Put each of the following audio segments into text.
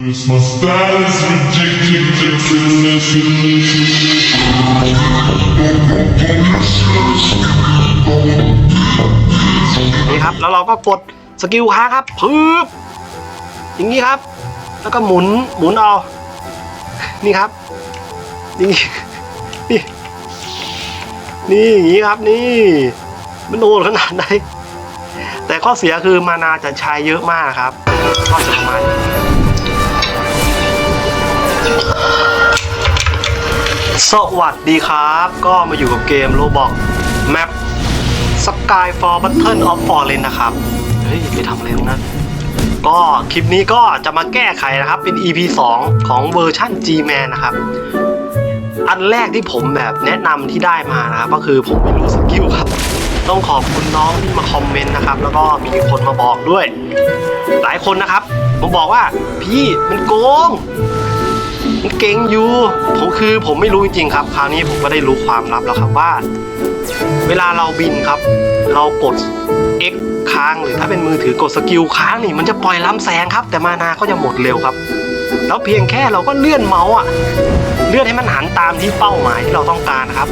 My style is ridiculous. นี่ครับ แล้วเราก็กดสกิลค้างครับพึบอย่างนี้ครับ แล้วก็หมุนหมุนเอา นี่ครับ นี่นี่นี่อย่างนี้ครับนี่ มันโหดขนาดไหน แต่ข้อเสียคือมานาจะใช้เยอะมากครับ ก็จะประมาณนี้ สวัสดีครับ ก็มาอยู่กับเกมโลบอกแมป Sky for Battle of Fallen นะครับ เฮ้ยไม่ทำอะไรนั้นก็คลิปนี้ก็จะมาแก้ไขนะครับ เป็น EP 2 ของเวอร์ชั่น G-Man นะครับ อันแรกที่ผมแบบแนะนำที่ได้มานะครับ ก็คือผมไม่รู้สกิลครับ ต้องขอบคุณน้องที่มาคอมเมนต์นะครับ แล้วก็มีคนมาบอกด้วย หลายคนนะครับมาบอกว่าพี่มันโกง เก่งอยู่ผมคือผมไม่รู้จริงๆครับ คราวนี้ผมก็ได้รู้ความลับแล้วครับว่า เวลาเราบินครับ เรากด X ค้างหรือถ้าเป็นมือถือกดสกิลค้างนี่ มันจะปล่อยล้ำแสงครับ แต่มานาก็จะหมดเร็วครับ แล้วเพียงแค่เราก็เลื่อนเมาส์อะเลื่อนให้มันหันตามที่เป้าหมายที่เราต้องการครับ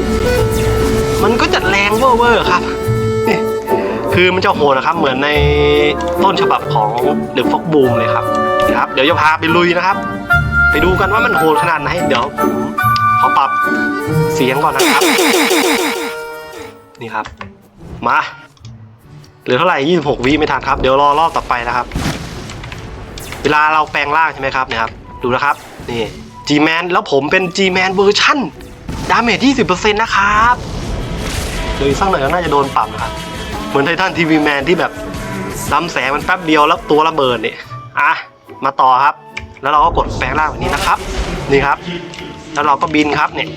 มันก็จะแรงเวอร์ครับนี่คือมันจะโหดนะครับ เหมือนในต้นฉบับของเดอะฟอกบูมเลยครับนะครับ เดี๋ยวจะพาไปลุยนะครับ ดูกันว่ามันโหดขนาดไหน เดี๋ยวผมขอปรับเสียงก่อนนะครับ นี่ครับ มาเหลือเท่าไหร่ 26 วิไม่ทันครับ เดี๋ยวรอรอบต่อไปนะครับ เวลาเราแปลงร่างใช่ไหมครับเนี่ยครับ ดูนะครับ นี่ G-Man แล้วผมเป็น G-Man เวอร์ชั่นดาเมจ20%นะครับเดี๋ยวสักหน่อยก็น่าจะโดนปรับนะครับ เหมือนไททันทีวีแมนที่แบบล้ำแสงมันแป๊บเดียวแล้วตัวระเบิดเนี่ย อะ มาต่อครับ แล้วเราก็กดแปลงร่างแบบนี้นะครับ นี่ครับ แล้วเราก็บินครับเนี่ย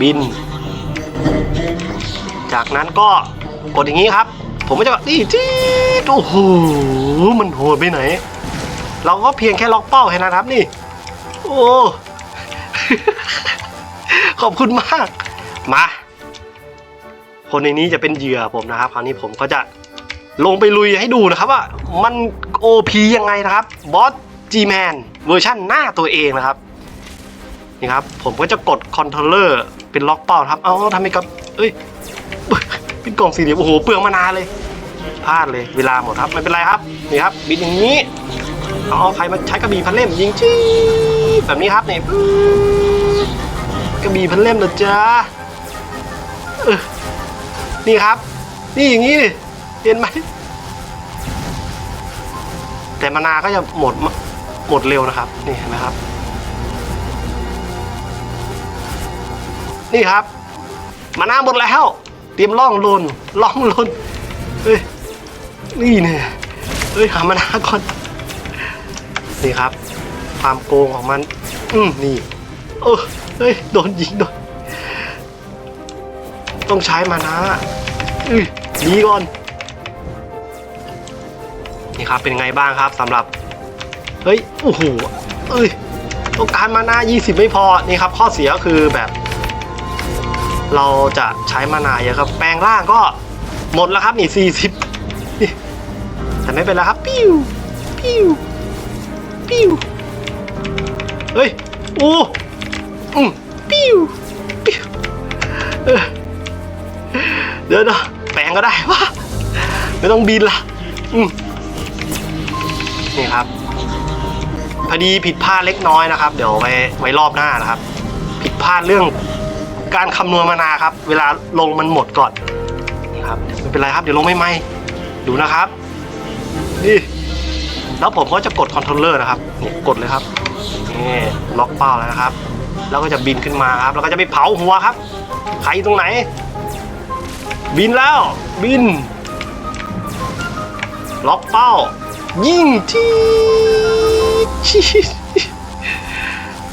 บิน จากนั้นก็กดอย่างนี้ครับ ผมก็จะนี่จี๊ดโอ้โหมันโหดไปไหน เราก็เพียงแค่ล็อกเป้าแค่นั้นครับนี่ โอ้ขอบคุณมาก มา คนในนี้จะเป็นเหยื่อผมนะครับ คราวนี้ผมก็จะลงไปลุยให้ดูนะครับว่ามัน OP ยังไงนะครับ บอส G-Man เวอร์ชั่นหน้าตัวเองนะครับนี่ครับ ผมก็จะกดคอนโทรลเลอร์เป็นล็อกเป้าครับ เอาทำไมกับ เอ้ย เป็นกล่องสี่เหลี่ยม โอ้โห เปลืองมานานเลย พลาดเลย เวลาหมดครับ ไม่เป็นไรครับ นี่ครับ บินอย่างนี้ เอาเอาใครมาใช้กระบี่พันเล่มยิงจี้แบบนี้ครับเนี่ยกระบี่พันเล่มนะจ๊ะเออนี่ครับ นี่อย่างนี้ดิเห็นไหมแต่มานาก็จะหมด หมดเร็วนะครับ นี่เห็นไหมครับ นี่ครับ มาน้าหมดแล้วเตรียมล่องลนล่องลนเฮ้ยนี่เนี่ยเฮ้ยหามาน้าก่อนนี่ครับ ความโกงของมัน อืมนี่เออเฮ้ยโดนยิงโดนต้องใช้มานะอุ้ยหนีก่อนนี่ครับเป็นไงบ้างครับสำหรับ เฮ้ยโอ้โหเอ้ยต้องการมานา20 ไม่พอนี่ครับ ข้อเสียคือแบบ เราจะใช้มานาเยอะครับ แปลงร่างก็หมดแล้วครับนี่ 40นี่แต่ไม่เป็นไรครับ ปิ้ว ปิ้ว ปิ้ว เฮ้ยโอ้อืมปิ้ว ปิ้วเออเดี๋ยวนะแปลงก็ได้วะไม่ต้องบินละอืมนี่ครับ พอดีผิดพลาดเล็กน้อยนะครับ เดี๋ยวไว้ไว้รอบหน้านะครับ ผิดพลาดเรื่องการคำนวณมานาครับ เวลาลงมันหมดก่อนนี่ครับไม่เป็นไรครับเดี๋ยวลงไม่ไหมดูนะครับนี่แล้วผมก็จะกดคอนโทรลเลอร์นะครับนี่กดเลยครับนี่ล็อกเป้าแล้วนะครับ แล้วก็จะบินขึ้นมาครับ แล้วก็จะไปเผาหัวครับใครอยู่ตรงไหน บินแล้วบิน ล็อกเป้า ยิงทีชีด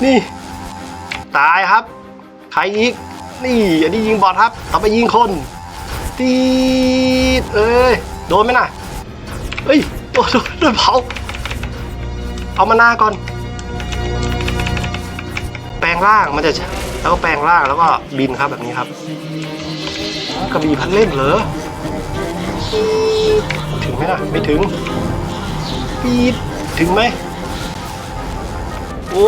นี่ ตายครับ ใครอีก นี่ อันนี้ยิงบอลครับต่อไปยิงคนตีดเอ้ย โดนไหมน่ะเฮ้ย โดน โดนเผา เอามาหน้าก่อน แปลงร่างมันจะ แล้วก็แปลงร่างแล้วก็บินครับแบบนี้ครับ กระบี่พันเล่มเหรอ ถึงไหมล่ะ ไม่ถึงปีดถึงไหม โอ้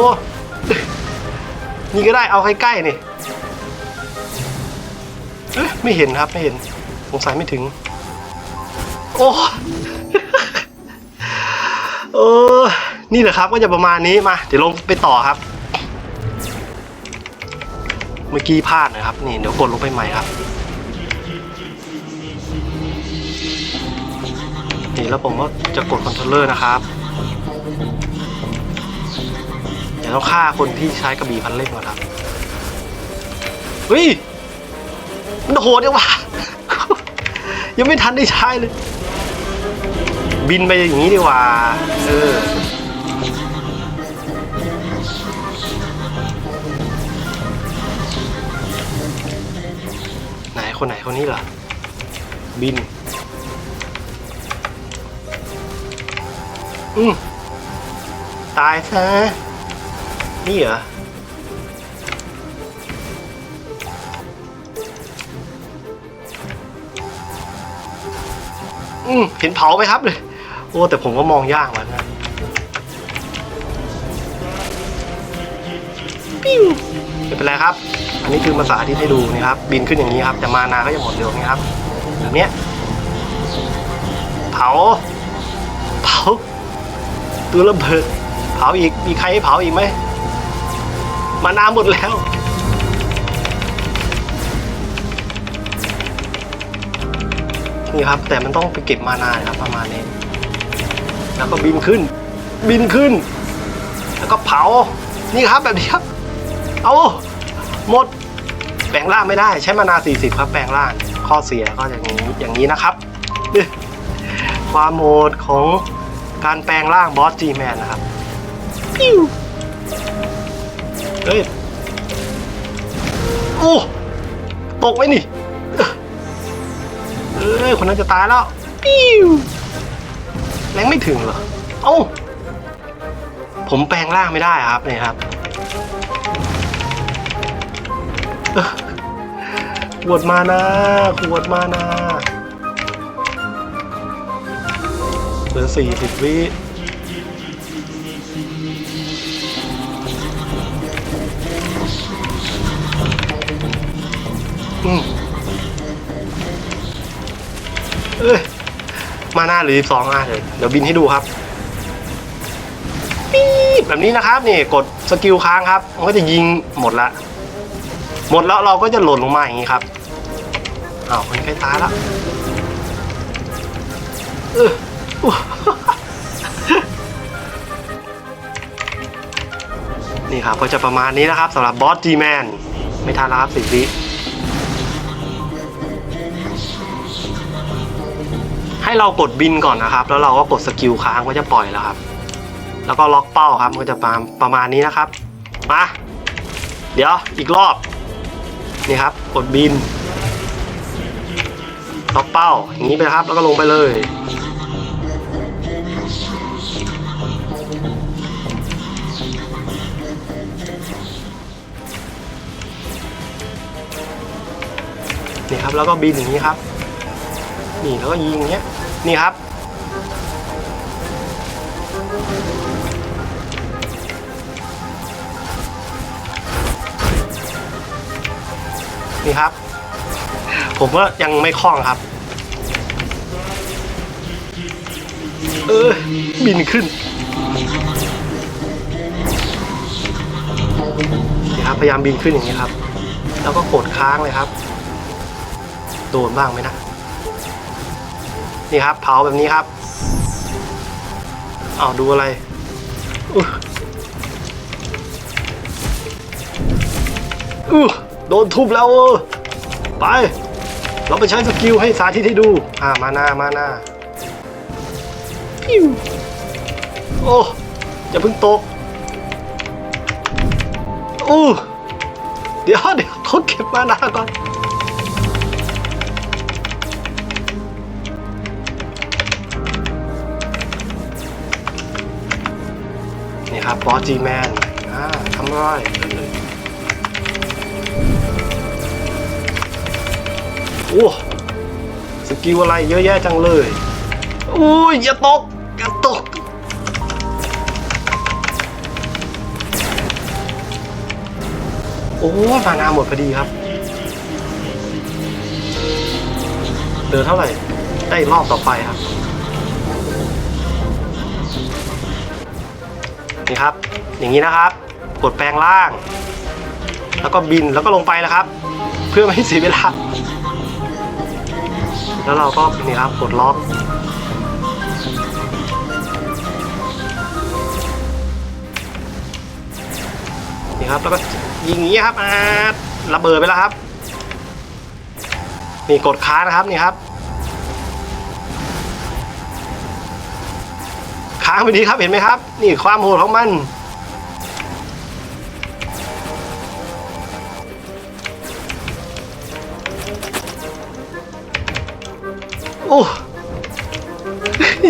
นี่ก็ได้เอาใกล้ๆนี่ไม่เห็นครับไม่เห็นสงสัยไม่ถึง โอ้เออนี่แหละครับก็จะประมาณนี้มา เดี๋ยวลงไปต่อครับ เมื่อกี้พลาดนะครับ นี่เดี๋ยวกดลงไปใหม่ครับนี่แล้วผมก็จะกดคอนโทรลเลอร์นะครับ ยวต้องฆ่าคนที่ใช้กระบี่พันเล่มก่อนครับเฮ้ยมันโหดจังวะยังไม่ทันได้ใช้เลย บินไปอย่างนี้ดีกว่า เออไหนคนไหนคนนี้เหรอ บิน อืมตายซะ นี่เหรอ อืมเห็นเผาไหมครับเลยโอ้แต่ผมก็มองยากเหมือนกันปิ้วไม่เป็นไรครับ อันนี้คือมาสาธิตให้ดูนี่ครับ บินขึ้นอย่างนี้ครับ แต่มานาก็จะหมดเร็วนี่ครับ แบบเนี้ยเผา เผาตัวระเบิด เผาอีก มีใครให้เผาอีกไหม มานาหมดแล้ว นี่ครับ แต่มันต้องไปเก็บมานาครับ ประมาณนี้ แล้วก็บินขึ้น บินขึ้น แล้วก็เผา นี่ครับแบบนี้ครับ เอาหมด แปลงร่างไม่ได้ ใช้มานา 40 ครับ แปลงร่าง ข้อเสียก็อย่างนี้ อย่างนี้นะครับ ความโหดของการแปลงร่างบอสจีแมนนะครับ ปิ้ว เฮ้ยโอ้ตกไว้นี่เอ้ยคนนั้นจะตายแล้วปิ้วแรงไม่ถึงเหรอเอ้าผมแปลงร่างไม่ได้ครับเนี่ยครับขวดมานาขวดมานาเหลือสี่สิบวิ อืมเอ้ยมาหน้าหรือสองอะเดี๋ยวเดี๋ยวบินให้ดูครับปี๊บแบบนี้นะครับนี่กดสกิลค้างครับมันก็จะยิงหมดละ หมดแล้วเราก็จะหล่นลงมาอย่างนี้ครับอ้าวคนใกล้ตายแล้วเอออุ๊ย นี่ครับก็จะประมาณนี้นะครับสำหรับบอสจีแมนไม่ทันแล้วครับสิบวิ ให้เรากดบินก่อนนะครับ แล้วเราก็กดสกิลค้างก็จะปล่อยแล้วครับ แล้วก็ล็อกเป้าครับก็จะประมาณประมาณนี้นะครับ มา เดี๋ยวอีกรอบ นี่ครับ กดบิน ล็อกเป้าอย่างนี้ไปครับ แล้วก็ลงไปเลยนี่ครับแล้วก็บินอย่างนี้ครับ นี่แล้วก็ยิงอย่างเงี้ย นี่ครับ นี่ครับ ผมก็ยังไม่คล่องครับ เออ บินขึ้นนี่ครับพยายามบินขึ้นอย่างนี้ครับ แล้วก็กดค้างเลยครับ โดนบ้างไหมนะ นี่ครับ เผาแบบนี้ครับเอาวดูอะไรอู้อู้โดนทุบแล้วเออไป เราไปใช้สกิลให้สาธิตให้ดู อ่ามาหน้ามาหน้าปิ้วโอ้จะเพิ่งตกอู้เดี๋ยวเดี๋ยวเขาเก็บมาหน้าก่อน ครับบอสจีแมนอ่าทำไรโอ้สกิลอะไรเยอะแยะจังเลยอุ้ยอย่าตกอย่าตกโอ้ยมานาหมดพอดีครับเดินเท่าไหร่ได้รอบต่อไปครับ นี่ครับ อย่างนี้นะครับ กดแปลงล่าง แล้วก็บินแล้วก็ลงไปนะครับ เพื่อไม่ให้เสียเวลา แล้วเราก็นี่ครับกดล็อกนี่ครับแล้วก็ยิงอย่างนี้ครับอาระเบิดไปแล้วครับ นี่กดค้างนะครับนี่ครับ ค้างไปดีครับเห็นไหมครับ นี่ความโหดของมัน โอ้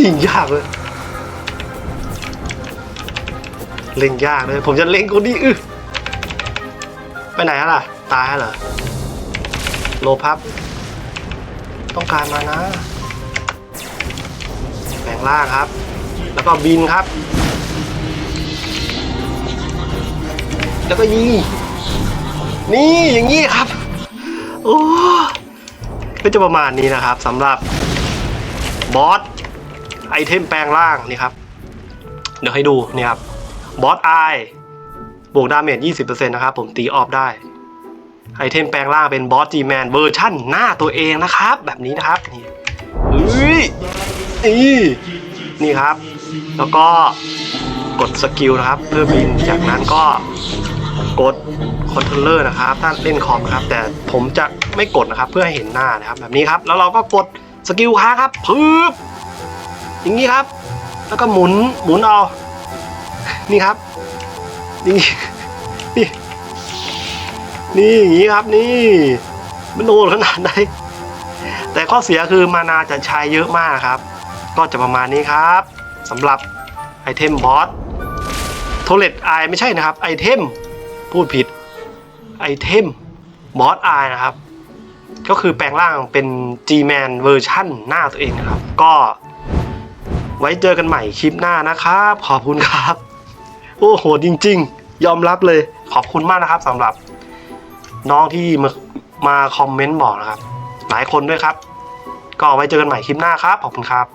ยิงยากเลยเล่นยากเลย ผมจะเล่นคนนี้อือไปไหนอะล่ะ ตายเหรอโลพับ ต้องการมานะแปลงล่างครับ แล้วก็บินครับ แล้วก็ยิง นี่อย่างนี้ครับ โอ้ก็จะประมาณนี้นะครับสำหรับบอสไอเทมแปลงร่างนี่ครับ เดี๋ยวให้ดูนี่ครับบอสไอบวกดาเมจ20%นะครับผมตีออฟได้ ไอเทมแปลงร่างเป็นบอสจีแมนเวอร์ชั่นหน้าตัวเองนะครับ แบบนี้นะครับนี่เฮ้ยนี่นี่ครับ แล้วก็กดสกิลนะครับ เพื่อบินจากนั้นก็กดคอนโทรลเลอร์นะครับถ้าเล่นคอมนะครับ แต่ผมจะไม่กดนะครับ เพื่อให้เห็นหน้านะครับ แบบนี้ครับ แล้วเราก็กดสกิลค้างครับปึ๊บอย่างนี้ครับ แล้วก็หมุนหมุนเอา นี่ครับนี่นี่นี่อย่างนี้ครับนี่มันโหดขนาดไหนแต่ข้อเสียคือมานาจะใช้เยอะมากครับ ก็จะประมาณนี้ครับ สำหรับไอเทมบอสโทเลตไอไม่ใช่นะครับไอเทมพูดผิดไอเทมบอสไอนะครับ ก็คือแปลงร่างเป็น G-Man เวอร์ชั่นหน้าตัวเองนะครับ ก็ไว้เจอกันใหม่คลิปหน้านะครับ ขอบคุณครับ โอ้โหจริง ๆ ยอมรับเลยขอบคุณมากนะครับสำหรับน้องที่มามาคอมเมนต์บอกนะครับ หลายคนด้วยครับ ก็ไว้เจอกันใหม่คลิปหน้าครับ ขอบคุณครับ